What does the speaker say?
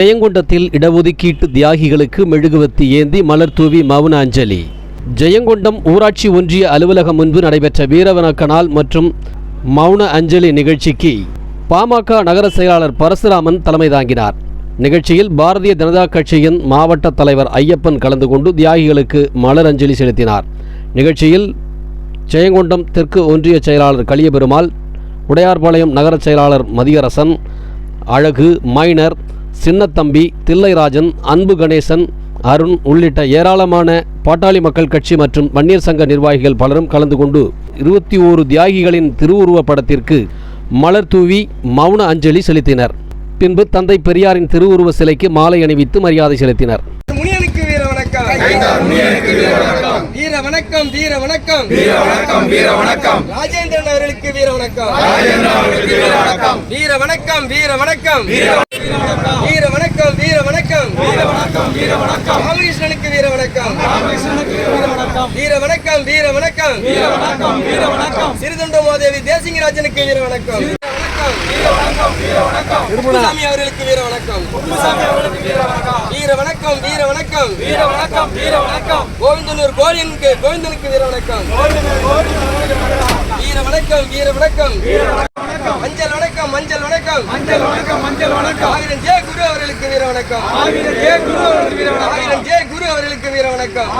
ஜெயங்கொண்டத்தில் இடஒதுக்கீட்டு தியாகிகளுக்கு மெழுகுவத்தி ஏந்தி மலர் தூவி மௌன அஞ்சலி ஜெயங்கொண்டம் ஊராட்சி ஒன்றிய அலுவலகம் முன்பு நடைபெற்ற வீரவணக்கனால் மற்றும் மௌன அஞ்சலி நிகழ்ச்சிக்கு பாமக நகர செயலாளர் பரசுராமன் தலைமை தாங்கினார். நிகழ்ச்சியில் பாரதிய ஜனதா கட்சியின் மாவட்ட தலைவர் ஐயப்பன் கலந்து கொண்டு தியாகிகளுக்கு மலர் அஞ்சலி செலுத்தினார். நிகழ்ச்சியில் ஜெயங்கொண்டம் தெற்கு ஒன்றிய செயலாளர் கலியபெருமாள் உடையார்பாளையம் நகர செயலாளர் மதியரசன் அழகு மைனர் சின்னத்தம்பி தில்லைராஜன் அன்பு கணேசன் அருண் உள்ளிட்ட ஏராளமான பாட்டாளி மக்கள் கட்சி மற்றும் வன்னியர் சங்க நிர்வாகிகள் பலரும் கலந்து கொண்டு இருபத்தி ஓரு தியாகிகளின் திருவுருவப் படத்திற்கு மலர் தூவி மௌன அஞ்சலி செலுத்தினர். பின்பு தந்தை பெரியாரின் திருவுருவ சிலைக்கு மாலை அணிவித்து மரியாதை செலுத்தினர். வீர வணக்கம். வீர வணக்கம். வீர வணக்கம் வீர வணக்கம். வீர வணக்கம் ராஜேந்திரன் அவர்களுக்கு வீர வணக்கம். வீர வணக்கம் வீர வணக்கம் வீர வணக்கம் வீர வணக்கம் வீர வணக்கம் ராமகிருஷ்ணனுக்கு வீர வணக்கம் வீர வணக்கம் வீர வணக்கம் வீர வணக்கம் வீர வணக்கம் சிறுதொண்ட மாதேவி தேசிங்கராஜனுக்கு வீர வணக்கம் குப்புசாமி அவர்களுக்கு வீர வணக்கம் வீர வணக்கம் வீர வணக்கம் வீர வணக்கம் வீர வணக்கம் கோவிந்தனூர் கோரியனுக்கு கோவிந்தனுக்கு வீர வணக்கம் வணக்கம் வீர வணக்கம். மஞ்சள் வணக்கம் மஞ்சள் வணக்கம். மஞ்சள் வணக்கம் மஞ்சள் வணக்கம். ஆயிரம் ஜே குரு அவர்களுக்கு வீர வணக்கம். ஆகிய ஏ குரு அவர்களுக்கு வீர வணக்கம். ஆயிரம் ஜே குரு அவர்களுக்கு வீர வணக்கம்.